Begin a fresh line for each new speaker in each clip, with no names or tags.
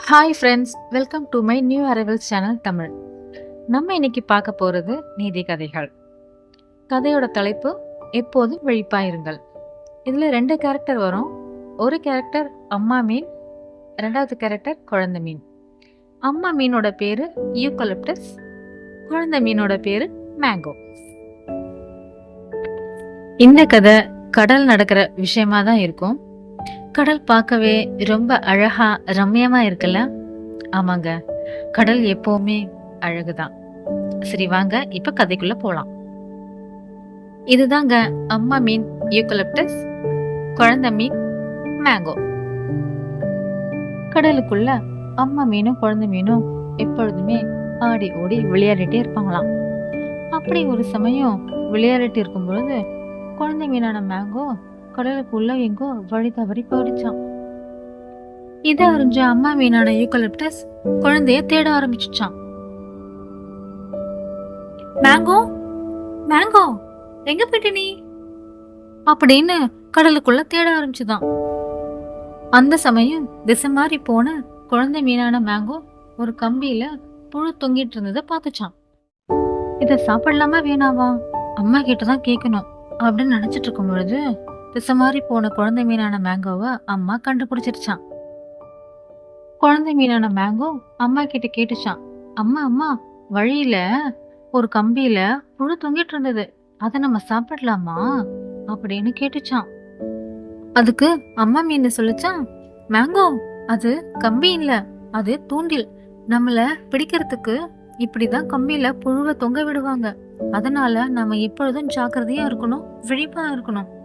Hi friends welcome to my new arrivals channel Tamil நம்ம இன்னைக்கு பார்க்க போகிறது நீதி கதைகள். கதையோட தலைப்பு எப்போதும் விழிப்பாயிருங்கள் இதில் ரெண்டு கேரக்டர் வரும். ஒரு கேரக்டர் அம்மா மீன் ரெண்டாவது கேரக்டர் குழந்தை மீன். அம்மா மீனோட பேர் யூகலிப்டஸ் குழந்தை மீனோட பேர் மேங்கோ இந்த கதை கடல் நடக்கிற விஷயமா தான் இருக்கும். கடல் பார்க்கவே ரொம்ப அழகா ரம்யமா இருக்குல்ல? ஆமாங்க. கடல் எப்பவுமே அழகுதான். சரி வாங்க. இப்ப கதைக்குள்ள போலாம். இதுதாங்க அம்மா மீன் யூக்கலிப்டஸ் குழந்தை மீன் மேங்கோ. கடலுக்குள்ள அம்மா மீனும் குழந்தை மீனும் எப்பொழுதுமே ஆடி ஓடி விளையாடிட்டே இருப்பாங்களாம். அப்படி ஒரு சமயம் விளையாடிட்டு இருக்கும் பொழுது குழந்தை மீனான மேங்கோ கடலுக்குள்ள எங்கோ வழி தவறி போயிடுச்சான் இதை அறிஞ்ச அம்மா மீனான யூக்கலிப்டஸ் குழந்தைய தேட ஆரம்பிச்சுச்சான் மேங்கோ மேங்கோ எங்க போயிட்ட நீ? அப்படின்னு கடலுக்குள்ள தேட ஆரம்பிச்சுதான். அந்த சமயம் திசை மாறி போன குழந்தை மீனான மேங்கோ ஒரு கம்பியில புழு தொங்கிட்டு இருந்ததை பார்த்துச்சான் இத சாப்பிடலாமா வேணாவா? அம்மா கிட்ட தான் கேட்கணும் அப்படின்னு நினைச்சிட்டு இருக்கும் பொழுது திசை மாறி போன குழந்தை மீனான மேங்கோவை அம்மா கண்டுபிடிச்சிருச்சான் குழந்தை மீனான மேங்கோ அம்மா கிட்ட கேட்டுச்சான் அம்மா அம்மா வழியில ஒரு கம்பியில புழு தொங்கிட்டு இருந்தது. அதை நம்ம சாப்பிடலாமா? அப்படின்னு கேட்டுச்சான் அதுக்கு அம்மா மீன் சொல்லிச்சான் மேங்கோ அது கம்பி இல்ல அது தூண்டில். நம்மள பிடிக்கிறதுக்கு இப்படிதான் கம்பியில புழுவை தொங்க விடுவாங்க. அதனால நம்ம எப்பொழுதும் ஜாக்கிரதையா இருக்கணும் விழிப்பா இருக்கணும்.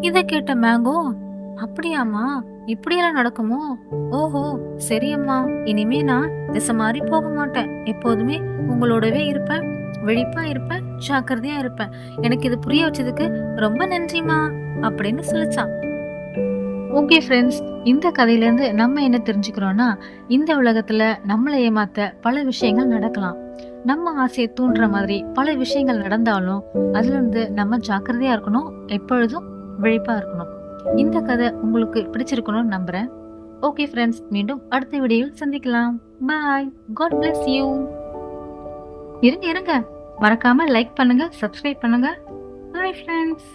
இதை கேட்ட மேங்கோ அப்படியாம்மா இப்படியெல்லாம் நடக்குமோ? ஓஹோ சரி அம்மா இனிமே நான் திசை மாறி போக மாட்டேன். எப்போதுமே உங்களோடவே இருப்பேன். விழிப்பா இருப்பேன். ஜாக்கிரதையா இருப்பேன். எனக்கு இது புரிய வச்சதுக்கு ரொம்ப நன்றிமா அப்படின்னு சொல்லிச்சான். ஓகே ஃப்ரெண்ட்ஸ் இந்த கதையிலேருந்து நம்ம என்ன தெரிஞ்சுக்கிறோம்னா இந்த உலகத்துல நம்மளை ஏமாத்த பல விஷயங்கள் நடக்கலாம். நம்ம ஆசையை தூண்டுற மாதிரி பல விஷயங்கள் நடந்தாலும் அதுல இருந்து நம்ம ஜாக்கிரதையா இருக்கணும். எப்பொழுதும் விழிப்பா இருக்கணும். இந்த கதை உங்களுக்கு பிடிச்சிருக்கணும்னு நம்புறேன். ஓகே ஃப்ரெண்ட்ஸ் மீண்டும் அடுத்த வீடியோவில் சந்திக்கலாம். பாய் காட் பிளஸ் யூ இருங்க இருங்க. மறக்காம லைக் பண்ணுங்க சப்ஸ்கிரைப் பண்ணுங்க. Bye friends